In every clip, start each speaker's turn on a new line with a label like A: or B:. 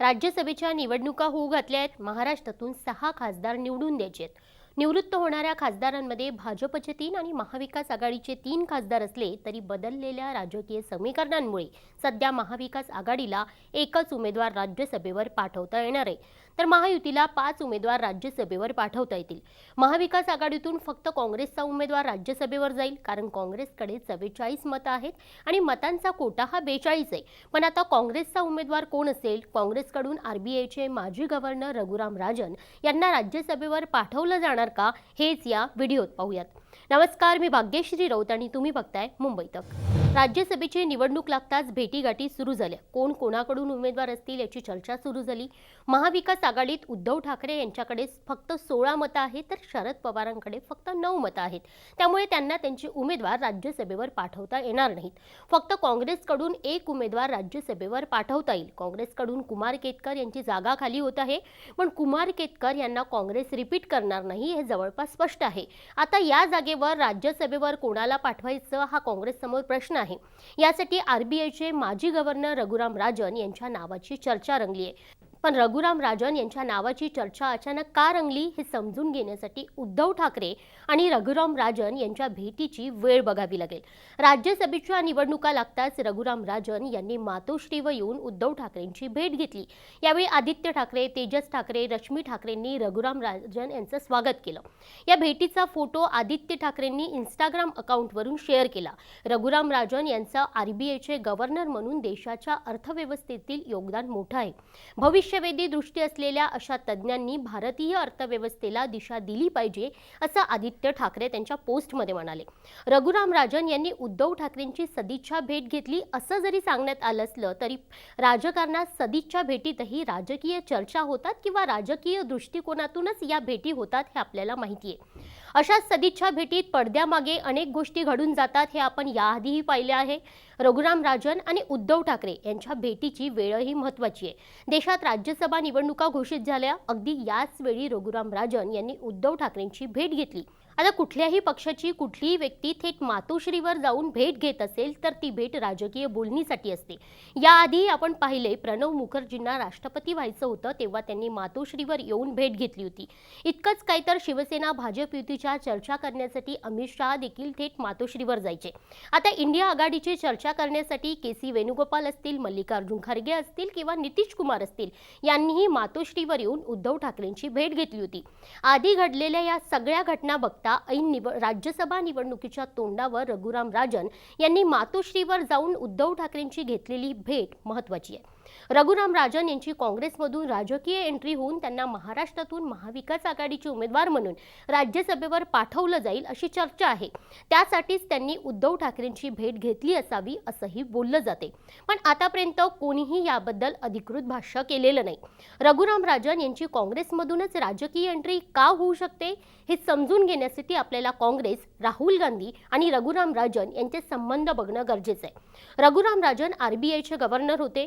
A: राज्यसभेच्या निवडणुका होऊ घातल्या आहेत. महाराष्ट्रातून सहा खासदार निवडून द्यायचे आहेत. निवृत्त होणाऱ्या खासदारांमध्ये भाजपचे तीन आणि महाविकास आघाडीचे तीन खासदार असले तरी बदललेल्या राजकीय समीकरणांमुळे सध्या महाविकास आघाडीला एकच उमेदवार राज्यसभेवर पाठवता येणार आहे. तर महायुतीला पाच उमेदवार राज्यसभेवर पाठवता येतील. महाविकास आघाडीतून फक्त काँग्रेसचा उमेदवार राज्यसभेवर जाईल कारण काँग्रेसकडे चव्वेचाळीस मतं आहेत आणि मतांचा कोटा हा बेचाळीस आहे. पण आता काँग्रेसचा उमेदवार कोण असेल? काँग्रेसकडून आरबीआयचे माजी गव्हर्नर रघुराम राजन यांना राज्यसभेवर पाठवलं जाणार का? हेच या व्हिडिओत पाहूयात. नमस्कार मी भाग्यश्री राऊत आणि तुम्ही बघताय मुंबई तक. राज्यसभेची निवडणूक लागताच भेटीगाठी सुरू झाल्या. कोण कोणाकडून उमेदवार असतील याची चर्चा सुरू झाली. महाविकास आघाडीत उद्धव ठाकरे यांच्याकडे फक्त सोळा मतं आहेत तर शरद पवारांकडे फक्त नऊ मतं आहेत. त्यामुळे त्यांना त्यांचे उमेदवार राज्यसभेवर पाठवता येणार नाहीत. फक्त काँग्रेसकडून एक उमेदवार राज्यसभेवर पाठवता येईल. काँग्रेसकडून कुमार केतकर यांची जागा खाली होत आहे. पण कुमार केतकर यांना काँग्रेस रिपीट करणार नाही हे जवळपास स्पष्ट आहे. आता या जागेवर राज्यसभेवर कोणाला पाठवायचं हा काँग्रेससमोर प्रश्न आहे. यासाठी आरबीआयचे माजी गव्हर्नर रघुराम राजन यांच्या नावाची चर्चा रंगली आहे पण रघुराम राजन यांच्या नावाची चर्चा अचानक का रंगली हे समजून घेण्यासाठी उद्धव ठाकरे आणि रघुराम राजन यांच्या भेटीची वेळ बघावी लागेल. राज्यसभेच्या निवडणुका लागताच रघुराम राजन यांनी मातोश्रीवर येऊन उद्धव ठाकरेंची भेट घेतली. यावेळी आदित्य ठाकरे तेजस ठाकरे रश्मी ठाकरेंनी रघुराम राजन यांचं स्वागत केलं. या भेटीचा फोटो आदित्य ठाकरेंनी इंस्टाग्राम अकाउंटवरून शेअर केला. रघुराम राजन यांचं आरबीआयचे गव्हर्नर म्हणून देशाच्या अर्थव्यवस्थेतील योगदान मोठं आहे. भविष्य भविष्यवेधी दृष्टी असलेल्या अशा तज्ज्ञांनी भारतीय अर्थव्यवस्थेला दिशा दिली पाहिजे असं आदित्य ठाकरे त्यांच्या पोस्टमध्ये म्हणाले. रघुराम राजन यांनी उद्धव ठाकरेंची सदिच्छा भेट घेतली असं जरी सांगण्यात आलं असलं तरी राजकारणात सदिच्छा भेटीतही राजकीय चर्चा होतात किंवा राजकीय दृष्टिकोनातूनच या भेटी होतात हे आपल्याला माहिती आहे. अशा सदिच्छा भेटीत पडद्यामागे अनेक गोष्टी घडून जातात हे आपण याआधीही पाहिले आहे. रघुराम राजन आणि उद्धव ठाकरे यांच्या भेटीची वेळही महत्त्वाची आहे. देशात राज्यसभा निवडणुका घोषित झाल्या. अगदी याच वेळी रघुराम राजन यांनी उद्धव ठाकरेंची भेट घेतली. आता कुठल्याही पक्षाची कुठलीही व्यक्ती थेट मातोश्रीवर जाऊन भेट घेत असेल तर ती भेट राजकीय बोलणीसाठी असते. याआधी आपण पाहिले प्रणव मुखर्जींना राष्ट्रपती व्हायचं होतं तेव्हा त्यांनी मातोश्रीवर येऊन भेट घेतली होती. इतकंच काय तर शिवसेना भाजप युतीच्या चर्चा करण्यासाठी अमित शहा देखील थेट मातोश्रीवर जायचे. आता इंडिया आघाडीची चर्चा करण्यासाठी के सी वेणुगोपाल असतील मल्लिकार्जुन खरगे असतील किंवा नितीश कुमार असतील यांनीही मातोश्रीवर येऊन उद्धव ठाकरेंची भेट घेतली होती. आधी घडलेल्या या सगळ्या घटना बघता ऐन निव राज्यसभा निवडणुकीच्या तोंडावर रघुराम राजन यांनी मातोश्रीवर जाऊन उद्धव ठाकरेंची घेतलेली भेट महत्त्वाची आहे. रघुराम राजन यांची काँग्रेसमधून राजकीय एंट्री होऊन त्यांना महाराष्ट्रातून महाविकास आघाडीचे उमेदवार म्हणून राज्यसभेवर पाठवलं जाईल अशी चर्चा आहे. त्यासाठीच त्यांनी उद्धव ठाकरेंची भेट घेतली असावी असंही बोललं जाते. पण आतापर्यंत कोणीही याबद्दल अधिकृत भाष्य केलेलं नाही. रघुराम राजन यांची काँग्रेसमधूनच राजकीय एंट्री का होऊ शकते हे समजून घेण्यासाठी आपल्याला काँग्रेस राहुल गांधी आणि रघुराम राजन यांचे संबंध बघणं गरजेचं आहे. रघुराम राजन आरबीआयचे गव्हर्नर होते.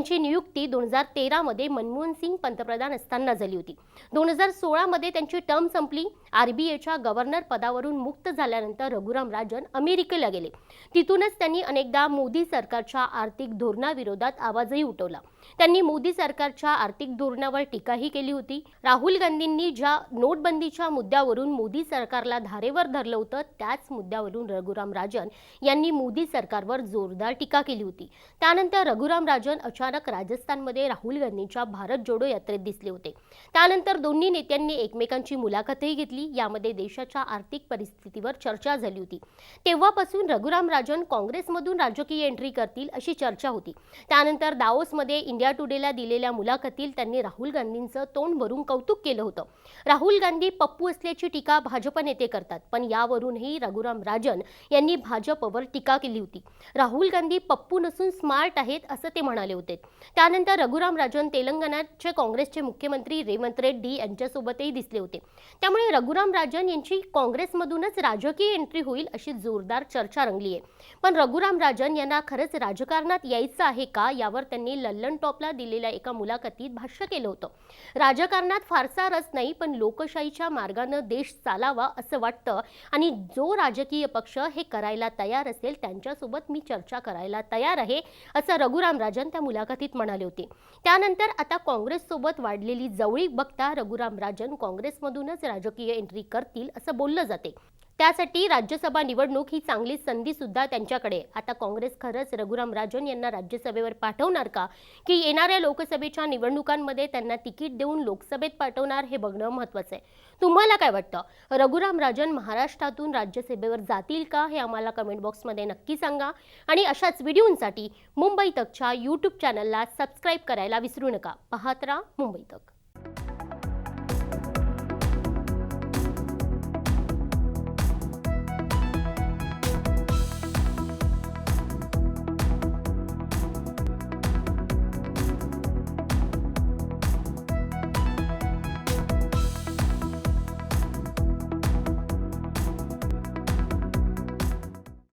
A: त्यांची नियुक्ती दोन हजार तेरामध्ये मनमोहन सिंग पंतप्रधान असताना झाली होती. दोन हजार सोळामध्ये त्यांची टर्म संपली. आरबीआयच्या गव्हर्नर पदावरून मुक्त झाल्यानंतर रघुराम राजन अमेरिकेला गेले. तिथूनच त्यांनी अनेकदा मोदी सरकारच्या आर्थिक धोरणाविरोधात आवाजही उठवला. त्यांनी मोदी सरकारच्या आर्थिक धोरणावर टीकाही केली होती. राहुल गांधींनी ज्या नोटबंदीच्या मुद्द्यावरून मोदी सरकारला धारेवर धरलं होतं त्याच मुद्द्यावरून रघुराम राजन यांनी मोदी सरकारवर जोरदार टीका केली होती. त्यानंतर रघुराम राजन अचानक राजस्थानमध्ये राहुल गांधींच्या भारत जोडो यात्रेत दिसले होते. त्यानंतर दोन्ही नेत्यांनी एकमेकांची मुलाखतही घेतली. यामध्ये देशाच्या आर्थिक परिस्थितीवर चर्चा झाली होती. तेव्हापासून रघुराम राजन काँग्रेसमधून राजकीय एंट्री करतील अशी चर्चा होती. त्यानंतर दाओसमध्ये इंडिया टुडेला दिलेल्या मुलाखतीत त्यांनी राहुल गांधींचं तोंड भरून कौतुक केलं होतं. राहुल गांधी पप्पू असल्याची टीका भाजप नेते करतात पण यावरूनही रघुराम राजन यांनी भाजपवर टीका केली होती. राहुल गांधी पप्पू नसून स्मार्ट आहेत असं ते म्हणाले होते. त्यानंतर रघुराम राजन तेलंगणाचे काँग्रेसचे मुख्यमंत्री रेवंत रेड्डी यांच्यासोबतही दिसले होते. त्यामुळे रघुराम राजन यांची काँग्रेसमधूनच राजकीय एंट्री होईल अशी जोरदार चर्चा रंगली आहे पण रघुराम राजन यांना खरंच राजकारणात यायचं आहे का यावर त्यांनी लल्लन टॉप टॉपला दिलेल्या एका मुलाखतीत भाष्य केलं होतं. राजकारणात फारसा रस नाही पण लोकशाहीच्या मार्गानं देश चालावा असं वाटतं आणि जो राजकीय पक्ष हे करायला तयार असेल त्यांच्यासोबत मी चर्चा करायला तयार आहे असं रघुराम राजन त्या मुलाखतीत म्हणाले होते. त्यानंतर आता काँग्रेससोबत वाढलेली जवळीक बघता रघुराम राजन काँग्रेसमधूनच राजकीय एंट्री करतील असं बोललं जाते. त्यासाठी राज्यसभा निवडणूक ही चांगली संधी सुद्धा त्यांच्याकडे आता काँग्रेस खरंच रघुराम राजन यांना राज्यसभेवर पाठवणार का? की येणाऱ्या लोकसभेच्या निवडणुकांमध्ये त्यांना तिकीट देऊन लोकसभेत पाठवणार हे बघणं महत्त्वाचं आहे. तुम्हाला काय वाटतं? रघुराम राजन महाराष्ट्रातून राज्यसभेवर जातील का? हे आम्हाला कमेंट बॉक्समध्ये नक्की सांगा. आणि अशाच व्हिडिओंसाठी मुंबई तकच्या यूट्यूब चॅनलला सबस्क्राईब करायला विसरू नका. पाहत राहा मुंबई तक.